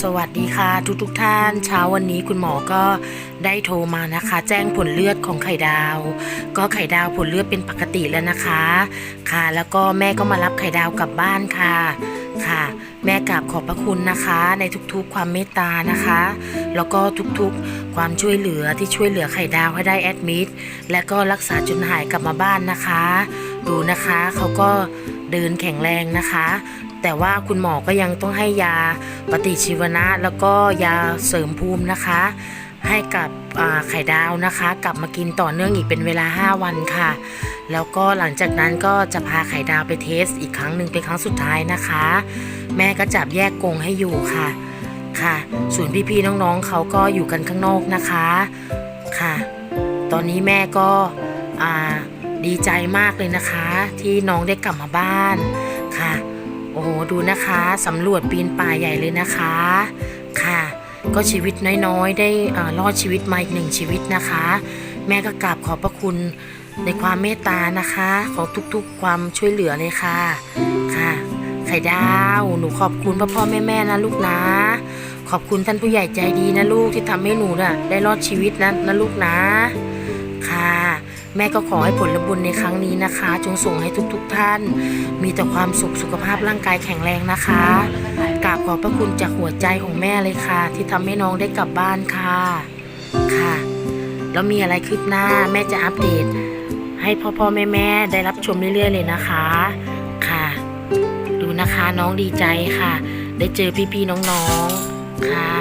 สวัสดีค่ะทุกทุกท่าน เช้าวันนี้คุณหมอก็ได้โทรมานะคะ แจ้งผลเลือดของไข่ดาว ก็ไข่ดาวผลเลือดเป็นปกติแล้วนะคะ ค่ะ แล้วก็แม่ก็มารับไข่ดาวกลับบ้านค่ะค่ะ แม่กราบขอบพระคุณนะคะ ในทุกๆความเมตตานะคะ แล้วก็ทุกๆความช่วยเหลือที่ช่วยเหลือไข่ดาวให้ได้แอดมิดและก็รักษาจนหายกลับมาบ้านนะคะ ดูนะคะเขาก็ เดินแข็งแรงนะคะ แต่ว่าคุณหมอก็ยังต้องให้ยาปฏิชีวนะ แล้วก็ยาเสริมภูมินะคะ ให้กับไข่ดาวนะคะ กลับมากินต่อเนื่องอีกเป็นเวลา 5 วันค่ะ แล้วก็หลังจากนั้นก็จะพาไข่ดาวไปเทสอีกครั้งหนึ่งเป็นครั้งสุดท้ายนะคะ แม่ก็จับแยกกรงให้อยู่ค่ะค่ะ ส่วนพี่ๆน้องๆเขาก็อยู่กันข้างนอกนะคะค่ะ ตอนนี้แม่ก็อ่า ดีใจมากเลยนะคะ ที่น้องได้กลับมาบ้านค่ะ โอ้โหดูนะคะสำรวจปีนป่าใหญ่เลยนะคะค่ะ ก็ชีวิตน้อยๆ ได้รอดชีวิตมาอีกหนึ่งชีวิตนะคะ แม่ก็กราบขอบพระคุณในความเมตตานะคะ ของทุกๆความช่วยเหลือเลยค่ะค่ะ ไข่ดาวหนูขอบคุณพ่อพ่อแม่แม่นะลูกนะขอบคุณท่านผู้ใหญ่ใจดีนะลูกที่ทำให้หนูน่ะได้รอดชีวิตนะนะลูกนะ ค่ะ แม่ก็ขอให้ผลบุญในครั้งนี้นะคะ จงส่งให้ทุกๆทท่าน มีแต่ความสุขสุขภาพร่างกายแข็งแรงนะคะกราบขอบพระคุณจากหัวใจของแม่เลยค่ะ ที่ทำให้น้องได้กลับบ้านค่ะค่ะแล้วมีอะไรคืบหน้าแม่จะอัปเดต ให้พ่อพ่อแม่แม่ได้รับชมเรื่อยๆ เลยนะคะค่ะ ดูนะคะน้องดีใจค่ะ ได้เจอพี่ๆน้องๆค่ะ